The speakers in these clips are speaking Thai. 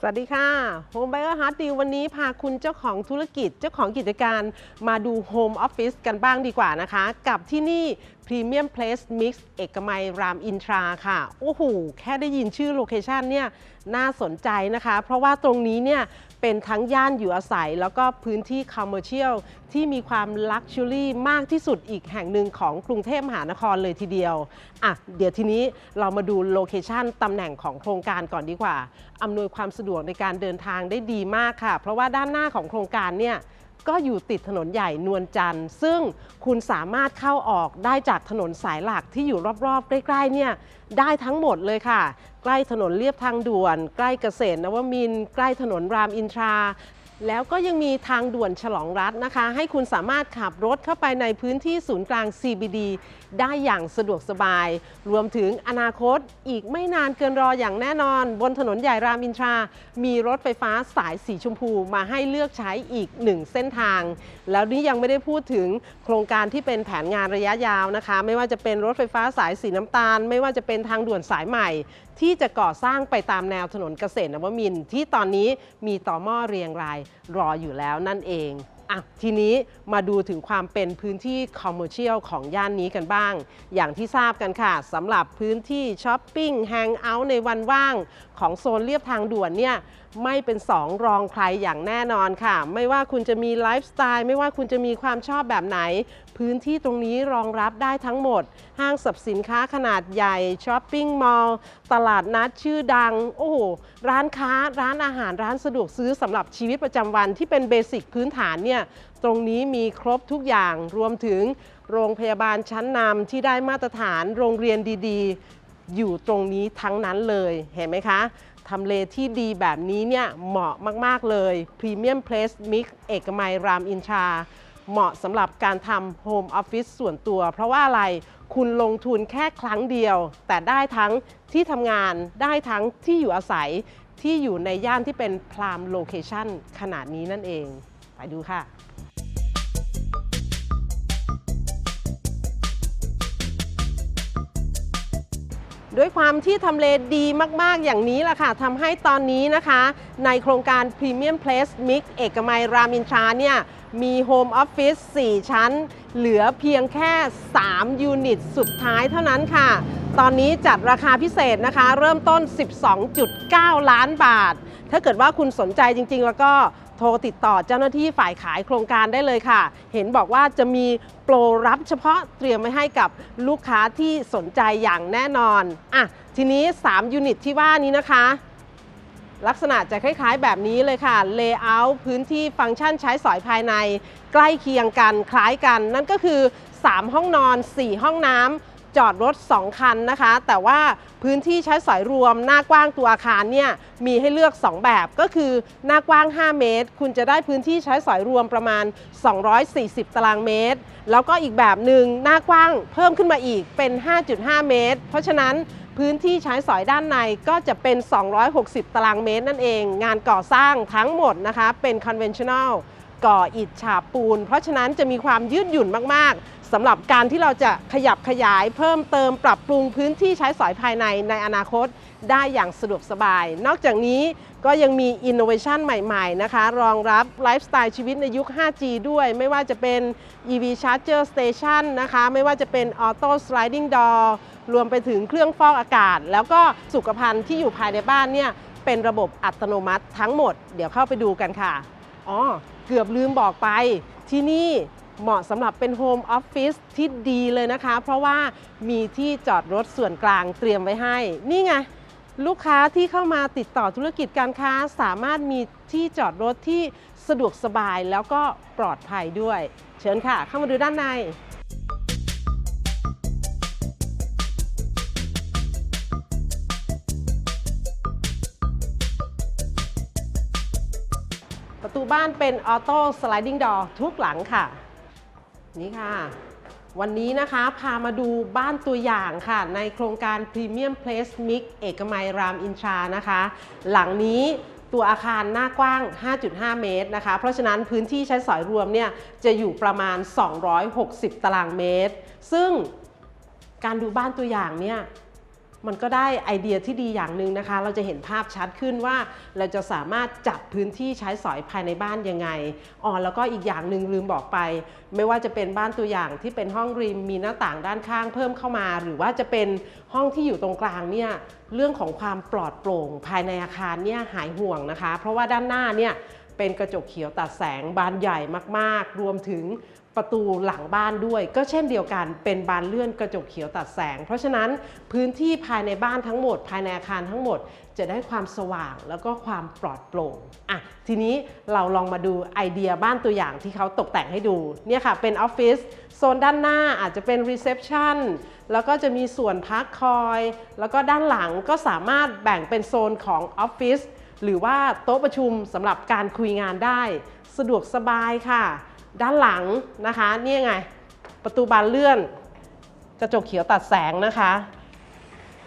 สวัสดีค่ะ Home Buyer Hard Deal วันนี้พาคุณเจ้าของธุรกิจเจ้าของกิจการมาดู Home Office กันบ้างดีกว่านะคะ กับที่นี่ Premium Place Mix เอกมัยรามอินทราค่ะ โอ้โห แค่ได้ยินชื่อโลเคชันเนี่ยน่าสนใจนะคะ เพราะว่าตรงนี้เนี่ย เป็นทั้งย่านอยู่อาศัย แล้วก็พื้นที่คอมเมอร์เชียลที่มีความลักชัวรี่มากที่สุดอีกแห่งหนึ่งของกรุงเทพมหานครเลยทีเดียวอะเดี๋ยวทีนี้เรามาดูโลเคชันตำแหน่งของโครงการก่อนดีกว่าอำนวยความสะดวกในการเดินทางได้ดีมากค่ะ เพราะว่าด้านหน้าของโครงการเนี่ย ก็อยู่ติดถนนใหญ่นวลจันทร์ ซึ่งคุณสามารถเข้าออกได้จากถนนสายหลักที่อยู่รอบๆ ใกล้ๆเนี่ยได้ทั้งหมดเลยค่ะ ใกล้ถนนเลียบทางด่วน ใกล้เกษตรนวมิน ใกล้ถนนรามอินทรา แล้วก็ยังมีทางด่วนฉลองรัฐนะคะ ให้คุณสามารถขับรถเข้าไปในพื้นที่ศูนย์กลาง CBD ได้อย่างสะดวกสบาย รวมถึงอนาคตอีกไม่นานเกินรออย่างแน่นอน บนถนนใหญ่รามอินทรา มีรถไฟฟ้าสายสีชมพูมาให้เลือกใช้อีกหนึ่งเส้นทาง แล้วนี่ยังไม่ได้พูดถึงโครงการที่เป็นแผนงานระยะยาวนะคะ ไม่ว่าจะเป็นรถไฟฟ้าสายสีน้ำตาล ไม่ว่าจะเป็นทางด่วนสายใหม่ ที่จะก่อสร้างไปตามแนวถนนเกษตรนวมินท์ที่ตอนนี้มีต่อหม้อเรียงรายรออยู่แล้วนั่นเองอะทีนี้มาดูถึงความเป็นพื้นที่คอมเมอร์เชียลของย่านนี้กันบ้าง อย่างที่ทราบกันค่ะสำหรับพื้นที่ช้อปปิ้งแฮงเอาท์ในวันว่าง ของโซนเรียบทางด่วนเนี่ย ไม่เป็นสองรองใครอย่างแน่นอนค่ะ ไม่ว่าคุณจะมีไลฟ์สไตล์ไม่ว่าคุณจะมีความชอบแบบไหน พื้นที่ตรงนี้รองรับได้ทั้งหมด ห้างสรรพสินค้าขนาดใหญ่ช้อปปิ้งมอลล์ตลาดนัดชื่อดัง โอ้โห ร้านค้าร้านอาหารร้านสะดวกซื้อสำหรับชีวิตประจำวันที่เป็นเบสิกพื้นฐานเนี่ยตรงนี้มีครบทุกอย่างรวมถึงโรงพยาบาลชั้นนำที่ได้มาตรฐานโรงเรียนดีๆ อยู่ตรงนี้ทั้งนั้นเลยเห็นไหมคะ ทำเลที่ดีแบบนี้เนี่ยเหมาะมาก ๆ เลย Premium Place Mix เอกมัยรามอินทราเหมาะสำหรับการทำโฮมออฟฟิศส่วนตัว เพราะว่าอะไรคุณลงทุนแค่ครั้งเดียว แต่ได้ทั้งที่ทำงานได้ทั้งที่อยู่อาศัยที่อยู่ในย่านที่เป็นพรามโลเคชันขนาดนี้นั่นเอง ไปดูค่ะ ด้วยความที่ทำเลดีมากๆอย่างนี้แหละค่ะทำให้ตอนนี้นะคะ ในโครงการ Premium Place Mix เอกมัยรามินทราเนี่ยมีโฮมออฟฟิศ4 ชั้น เหลือเพียงแค่ 3 ยูนิตสุดท้ายเท่านั้นค่ะ ตอนนี้จัดราคาพิเศษนะคะ เริ่มต้น 12.9 ล้านบาท ถ้าเกิดว่าคุณสนใจจริง ๆ แล้วก็ โทรติดต่อเจ้าหน้าที่ฝ่ายขายโครงการได้เลยค่ะ เห็นบอกว่าจะมีโปรรับเฉพาะเตรียมไว้ให้กับลูกค้าที่สนใจอย่างแน่นอนอะทีนี้ 3 ยูนิตที่ว่านี้นะคะ ลักษณะจะคล้ายๆ แบบนี้เลยค่ะเลเยอร์พื้นที่ฟังก์ชันใช้สอยภายใน ใกล้เคียงกันคล้ายกัน นั่นก็คือ 3 ห้องนอน 4 ห้องน้ำ จอดรถ 2 คันนะคะ แต่ว่าพื้นที่ใช้สอยรวมหน้ากว้างตัวอาคารเนี่ยมีให้เลือก 2 แบบก็คือหน้ากว้าง 5 เมตร คุณจะได้พื้นที่ใช้สอยรวมประมาณ 240 ตารางเมตร แล้วก็อีกแบบหนึ่งหน้ากว้างเพิ่มขึ้นมาอีกเป็น 5.5 เมตร เพราะฉะนั้นพื้นที่ใช้สอยด้านในก็จะเป็น 260 ตารางเมตรนั่นเอง งานก่อสร้างทั้งหมดนะคะเป็น conventional ก่ออิฐฉาบปูน เพราะฉะนั้นจะมีความยืดหยุ่นมากๆสำหรับการที่เราจะขยับขยายเพิ่มเติมปรับปรุงพื้นที่ใช้สอยภายในในอนาคตได้อย่างสะดวกสบาย นอกจากนี้ก็ยังมีอินโนเวชันใหม่ๆ นะคะ รองรับไลฟ์สไตล์ชีวิตในยุค 5G ด้วย ไม่ว่าจะเป็น EV Charger Station นะคะ ไม่ว่าจะเป็น Auto Sliding Door รวมไปถึงเครื่องฟอกอากาศ แล้วก็สุขภัณฑ์ที่อยู่ภายในบ้านเนี่ย เป็นระบบอัตโนมัติทั้งหมด เดี๋ยวเข้าไปดูกันค่ะ อ๋อ เกือบลืมบอกไปที่นี่เหมาะสำหรับเป็นโฮมออฟฟิศที่ดีเลยนะคะ เพราะว่ามีที่จอดรถส่วนกลางเตรียมไว้ให้ นี่ไง ลูกค้าที่เข้ามาติดต่อธุรกิจการค้าสามารถมีที่จอดรถที่สะดวกสบายแล้วก็ปลอดภัยด้วย เชิญค่ะ เข้ามาดูด้านใน ประตูบ้านเป็นออโต้สไลดิ้งดอร์ทุกหลังค่ะ นี่ค่ะ วันนี้นะคะพามาดูบ้านตัวอย่างค่ะ ในโครงการ Premium Place Mix เอกมัยรามอินทรานะคะ หลังนี้ตัวอาคารหน้ากว้าง 5.5 เมตรนะคะ เพราะฉะนั้นพื้นที่ใช้สอยรวมเนี่ยจะอยู่ประมาณ 260 ตารางเมตร ซึ่งการดูบ้านตัวอย่างเนี่ย มันก็ได้ไอเดียที่ดีอย่างหนึ่งนะคะ เราจะเห็นภาพชัดขึ้นว่า เราจะสามารถจัดพื้นที่ใช้สอยภายในบ้านยังไงอ๋อแล้วก็อีกอย่างหนึ่งลืมบอกไป ไม่ว่าจะเป็นบ้านตัวอย่างที่เป็นห้องริมมีหน้าต่างด้านข้างเพิ่มเข้ามา หรือว่าจะเป็นห้องที่อยู่ตรงกลางเนี่ยเรื่องของความปลอดโปร่งภายในอาคารเนี่ยหายห่วงนะคะ เพราะว่าด้านหน้าเนี่ย เป็นกระจกเขียวตัดแสงบานใหญ่มากๆ รวมถึงประตูหลังบ้านด้วย ก็เช่นเดียวกันเป็นบานเลื่อนกระจกเขียวตัดแสง เพราะฉะนั้นพื้นที่ภายในบ้านทั้งหมด ภายในอาคารทั้งหมด จะได้ความสว่างแล้วก็ความปลอดโปร่งอะทีนี้เราลองมาดูไอเดียบ้านตัวอย่างที่เขาตกแต่งให้ดูเนี่ยค่ะเป็นออฟฟิศโซนด้านหน้าอาจจะเป็นรีเซพชันแล้วก็จะมีส่วนพักคอย แล้วก็ด้านหลังก็สามารถแบ่งเป็นโซนของออฟฟิศ หรือว่าโต๊ะประชุมสำหรับการคุยงานได้ สะดวกสบายค่ะ ด้านหลังนะคะนี่ไง ประตูบานเลื่อน กระจกเขียวตัดแสงนะคะ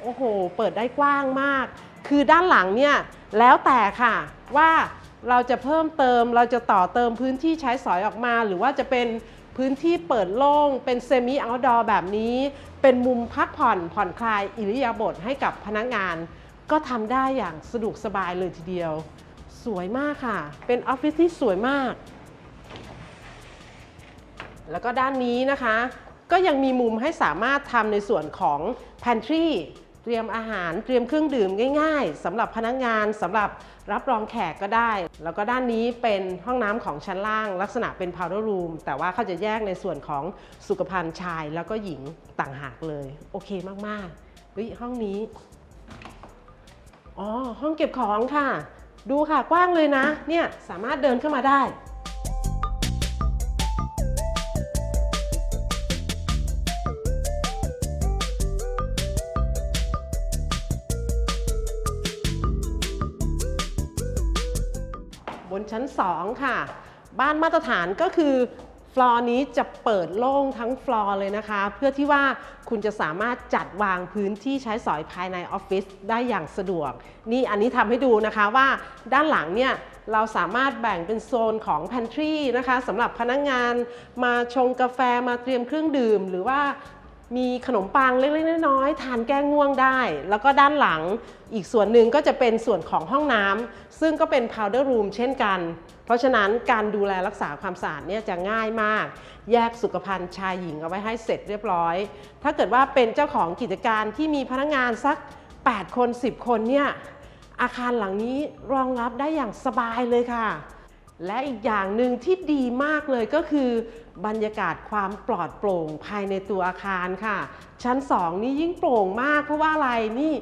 โอ้โห เปิดได้กว้างมาก คือด้านหลังเนี่ยแล้วแต่ค่ะว่าเราจะเพิ่มเติมเราจะต่อเติมพื้นที่ใช้สอยออกมา หรือว่าจะเป็นพื้นที่เปิดโล่ง เป็นเซมิเอาท์ดอร์แบบนี้ เป็นมุมพักผ่อนผ่อนคลายอิริยาบถให้กับพนักงาน ก็ทำได้อย่างสะดวกสบายเลยทีเดียว สวยมากค่ะ เป็นออฟฟิศที่สวยมาก แล้วก็ด้านนี้นะคะ ก็ยังมีมุมให้สามารถทำในส่วนของ pantry เตรียมอาหารเตรียมเครื่องดื่มง่ายๆสำหรับพนักงานสำหรับรับรองแขกก็ได้ แล้วก็ด้านนี้เป็นห้องน้ำของชั้นล่าง ลักษณะเป็น powder room แต่ว่าเขาจะแยกในส่วนของสุขภัณฑ์ชายแล้วก็หญิงต่างหากเลย โอเคมากๆเฮ้ยห้องนี้ อ๋อ ห้องเก็บของค่ะ ดูค่ะกว้างเลยนะ เนี่ยสามารถเดินเข้ามาได้ บนชั้น 2 ค่ะ บ้านมาตรฐานก็คือ ฟลอร์นี้จะเปิดโล่งทั้งฟลอร์เลยนะคะ เพื่อที่ว่าคุณจะสามารถจัดวางพื้นที่ใช้สอยภายในออฟฟิศได้อย่างสะดวก นี่อันนี้ทำให้ดูนะคะว่าด้านหลังเนี่ยเราสามารถแบ่งเป็นโซนของ pantry นะคะสำหรับพนักงานมาชงกาแฟมาเตรียมเครื่องดื่ม หรือว่า มีขนมปังเล็กๆน้อยๆทานแก้ง่วงได้ แล้วก็ด้านหลังอีกส่วนหนึ่งก็จะเป็นส่วนของห้องน้ำซึ่งก็เป็น powder room เช่นกัน เพราะฉะนั้นการดูแลรักษาความสะอาดเนี่ยจะง่ายมาก แยกสุขภัณฑ์ชายหญิงเอาไว้ให้เสร็จเรียบร้อย ถ้าเกิดว่าเป็นเจ้าของกิจการที่มีพนักงานสัก 8 คน 10 คนเนี่ยอาคารหลังนี้รองรับได้อย่างสบายเลยค่ะ และอีกอย่างหนึ่งที่ดีมากเลยก็คือบรรยากาศความปลอดโปร่งภายในตัวอาคารค่ะ ชั้น 2 นี้ยิ่งโปร่งมาก เพราะว่าอะไรนี่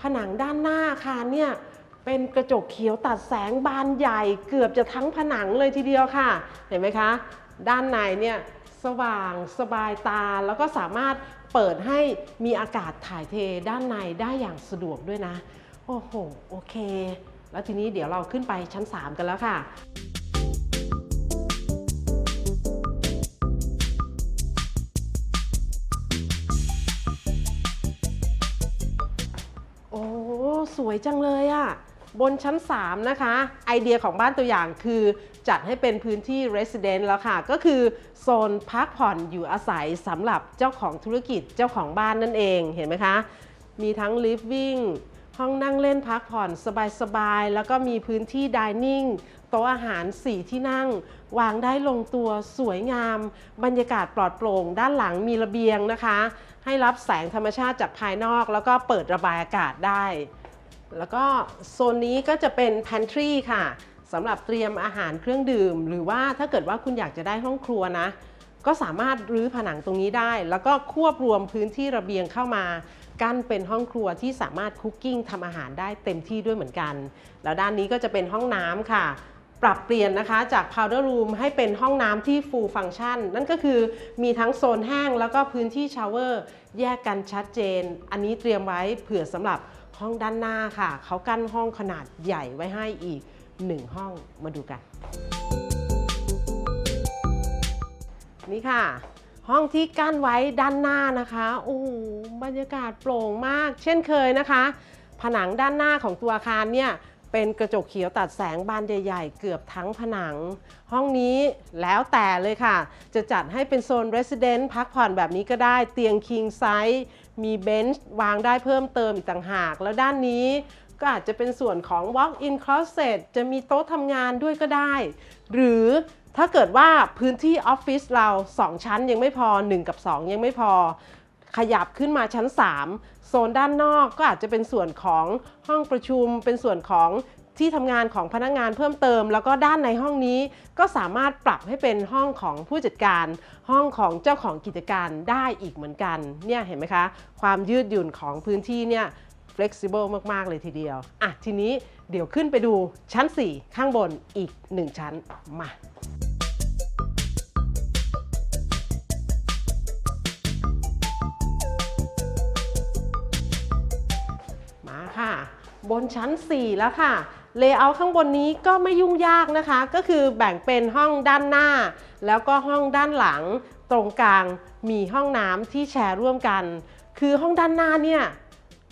ผนังด้านหน้าอาคารเนี่ยเป็นกระจกเขียวตัดแสงบานใหญ่เกือบจะทั้งผนังเลยทีเดียวค่ะ เห็นไหมคะ ด้านในเนี่ยสว่างสบายตาแล้วก็สามารถเปิดให้มีอากาศถ่ายเทด้านในได้อย่างสะดวกด้วยนะ โอ้โห โอเค แล้วทีนี้เดี๋ยวเราขึ้นไปชั้น 3 กันแล้วค่ะ สวยจังเลยอะบนชั้น 3 นะคะ ไอเดียของบ้านตัวอย่างคือ จัดให้เป็นพื้นที่ Resident แล้วค่ะ ก็คือโซนพักผ่อนอยู่อาศัยสำหรับเจ้าของธุรกิจเจ้าของบ้านนั่นเองเห็นไหมคะ มีทั้ง Living ห้องนั่งเล่นพักผ่อนสบายๆ แล้วก็มีพื้นที่ Dining โต๊ะอาหาร 4 ที่นั่ง วางได้ลงตัวสวยงาม บรรยากาศปลอดโปร่ง ด้านหลังมีระเบียงนะคะ ให้รับแสงธรรมชาติจากภายนอก แล้วก็เปิดระบายอากาศได้ แล้วก็โซนนี้ก็จะเป็น pantry ค่ะสำหรับเตรียมอาหารเครื่องดื่ม หรือว่าถ้าเกิดว่าคุณอยากจะได้ห้องครัวนะ ก็สามารถรื้อผนังตรงนี้ได้ แล้วก็ควบรวมพื้นที่ระเบียงเข้ามา กั้นเป็นห้องครัวที่สามารถคุกกิ้งทำอาหารได้เต็มที่ด้วยเหมือนกัน แล้วด้านนี้ก็จะเป็นห้องน้ำค่ะ ปรับเปลี่ยนนะคะจาก powder room ให้เป็นห้องน้ำที่ full function นั่นก็คือมีทั้งโซนแห้งแล้วก็พื้นที่ชาวเวอร์แยกกันชัดเจน อันนี้เตรียมไว้เผื่อสำหรับห้องด้านหน้าค่ะ เขากั้นห้องขนาดใหญ่ไว้ให้อีก 1 ห้องมาดูกัน นี่ค่ะ ห้องที่กั้นไว้ด้านหน้านะคะ โอ้บรรยากาศโปร่งมาก เช่นเคยนะคะ ผนังด้านหน้าของตัวอาคารเนี่ย เป็นกระจกเขียวตัดแสงบานใหญ่ๆ เกือบทั้งผนัง ห้องนี้แล้วแต่เลยค่ะ จะจัดให้เป็นโซน Resident พักผ่อนแบบนี้ก็ได้เตียง King Size มีเบนช์วางได้เพิ่มเติมอีกต่างหาก แล้วด้านนี้ก็อาจจะเป็นส่วนของ walk-in closet จะมีโต๊ะทำงานด้วยก็ได้ หรือถ้าเกิดว่าพื้นที่ออฟฟิศเรา 2 ชั้นยังไม่พอ 1 กับ 2 ยังไม่พอ ขยับขึ้นมาชั้น 3 โซนด้านนอกก็อาจจะเป็นส่วนของห้องประชุม เป็นส่วนของที่ทำงานของพนักงานเพิ่มเติม แล้วก็ด้านในห้องนี้ก็สามารถปรับให้เป็นห้องของผู้จัดการ ห้องของเจ้าของกิจการได้อีกเหมือนกันเนี่ยเห็นไหมคะ ความยืดหยุ่นของพื้นที่เนี่ย flexible มาก ๆ เลยทีเดียว อะ ทีนี้เดี๋ยวขึ้นไปดูชั้น 4 ข้างบนอีก 1 ชั้นมามา บนชั้น 4 แล้วค่ะ เลเยอร์ข้างบนนี้ก็ไม่ยุ่งยากนะคะ ก็คือแบ่งเป็นห้องด้านหน้า แล้วก็ห้องด้านหลัง ตรงกลางมีห้องน้ำที่แชร์ร่วมกัน คือห้องด้านหน้าเนี่ย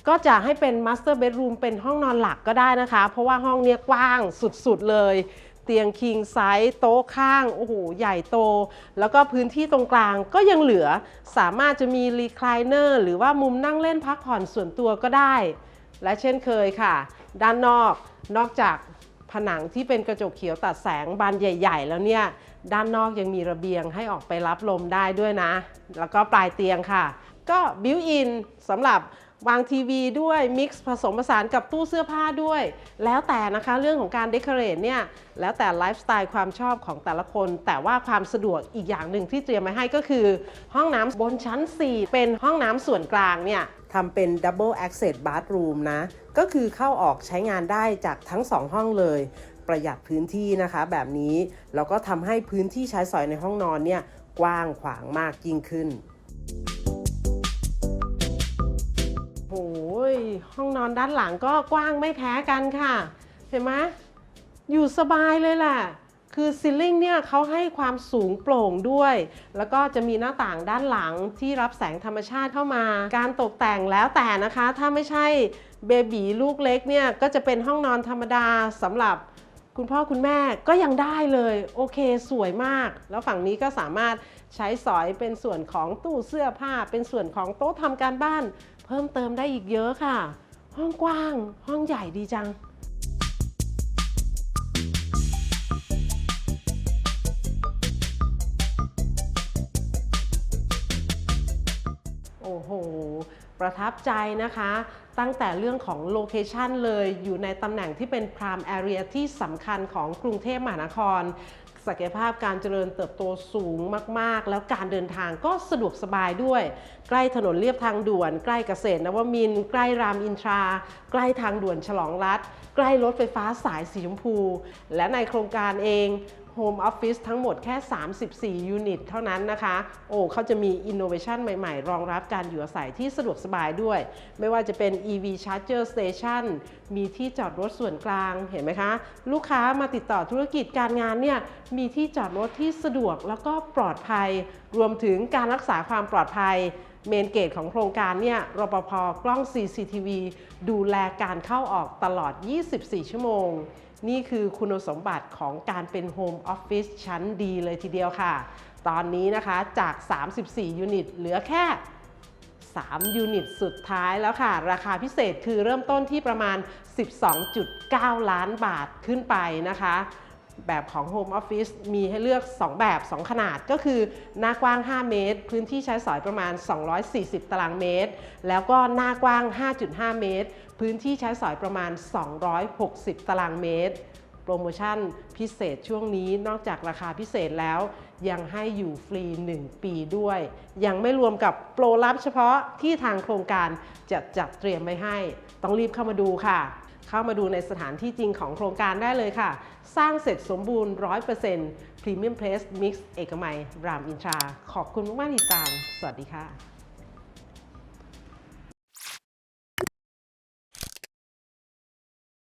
ก็จะให้เป็น Master Bedroom เป็นห้องนอนหลักก็ได้นะคะ เพราะว่าห้องเนี้ยกว้างสุดๆเลย เตียง king size โต๊ะข้าง โอ้โห ใหญ่โต แล้วก็พื้นที่ตรงกลางก็ยังเหลือ สามารถจะมี recliner หรือว่ามุมนั่งเล่นพักผ่อนส่วนตัวก็ได้ และเช่นเคยค่ะ ด้านนอกนอกจากผนังที่เป็นกระจกเขียวตัดแสงบานใหญ่ ๆ แล้วเนี่ย ด้านนอกยังมีระเบียงให้ออกไปรับลมได้ด้วยนะ แล้วก็ปลายเตียงค่ะ ก็บิวอินสำหรับวางทีวีด้วยมิกซ์ผสมผสานกับตู้เสื้อผ้าด้วย แล้วแต่นะคะเรื่องของการเดคอเรทเนี่ยแล้วแต่ไลฟ์สไตล์ความชอบของแต่ละคน แต่ว่าความสะดวกอีกอย่างหนึ่งที่เตรียมมาให้ก็คือ ห้องน้ำบนชั้น 4 เป็นห้องน้ำส่วนกลางเนี่ย ทำเป็น Double Access Bathroom นะ ก็คือเข้าออกใช้งานได้จากทั้ง 2 ห้องเลย ประหยัดพื้นที่นะคะแบบนี้ แล้วก็ทำให้พื้นที่ใช้สอยในห้องนอนเนี่ยกว้างขวางมากยิ่งขึ้นโอ้ยห้องนอนด้านหลังก็กว้างไม่แพ้กันค่ะ เห็นไหมอยู่สบายเลยแหละ คือซีลิงเนี่ยเขาให้ความสูงโปร่งด้วย แล้วก็จะมีหน้าต่างด้านหลังที่รับแสงธรรมชาติเข้ามา การตกแต่งแล้วแต่นะคะ ถ้าไม่ใช่เบบีลูกเล็กเนี่ย ก็จะเป็นห้องนอนธรรมดาสำหรับคุณพ่อคุณแม่ก็ยังได้เลย โอเคสวยมาก แล้วฝั่งนี้ก็สามารถใช้สอยเป็นส่วนของตู้เสื้อผ้า เป็นส่วนของโต๊ะทำการบ้าน เพิ่มเติมได้อีกเยอะค่ะ ห้องกว้าง ห้องใหญ่ดีจัง ประทับใจนะคะ ตั้งแต่เรื่องของโลเคชันเลยอยู่ในตำแหน่งที่เป็น prime area ที่สำคัญของกรุงเทพมหานครศักยภาพการเจริญเติบโตสูงมาก ๆ แล้วการเดินทางก็สะดวกสบายด้วย ใกล้ถนนเลียบทางด่วน ใกล้เกษตรนวมิน ใกล้รามอินทรา ใกล้ทางด่วนฉลองรัฐ ใกล้รถไฟฟ้าสายสีชมพู และในโครงการเอง Home Office ทั้งหมดแค่ 34 ยูนิตเท่านั้นนะคะ โอ้เขาจะมี Innovation ใหม่ๆ รองรับการอยู่อาศัยที่สะดวกสบายด้วย ไม่ว่าจะเป็น EV Charger Station มีที่จอดรถส่วนกลาง เห็นไหมคะ ลูกค้ามาติดต่อธุรกิจการงานเนี่ย มีที่จอดรถที่สะดวกแล้วก็ปลอดภัย รวมถึงการรักษาความปลอดภัยเมนเกตของโครงการเนี่ยรปภกล้อง CCTV ดูแลการเข้าออกตลอด 24 ชั่วโมง นี่คือคุณสมบัติของการเป็นโฮมออฟฟิศชั้นดีเลยทีเดียวค่ะ ตอนนี้นะคะจาก 34 ยูนิต เหลือแค่ 3 ยูนิตสุดท้ายแล้วค่ะ ราคาพิเศษคือเริ่มต้นที่ประมาณ 12.9 ล้านบาทขึ้นไปนะคะแบบของ Home Office มีให้เลือก 2 แบบ 2 ขนาดก็คือ หน้ากว้าง 5 เมตร พื้นที่ใช้สอยประมาณ 240 ตารางเมตร แล้วก็หน้ากว้าง 5.5 เมตร พื้นที่ใช้สอยประมาณ 260 ตารางเมตร โปรโมชั่นพิเศษช่วงนี้นอกจากราคาพิเศษแล้ว ยังให้อยู่ฟรี 1 ปีด้วย ยังไม่รวมกับโปรลับเฉพาะที่ทางโครงการจะจัดเตรียมไว้ให้ ต้องรีบเข้ามาดูค่ะเข้ามาดูในสถานที่จริงของโครงการได้เลยค่ะ สร้างเสร็จสมบูรณ์ 100% Premium Place Mix เอกมัย รามอินทรา ขอบคุณมากๆที่ติดตาม สวัสดีค่ะ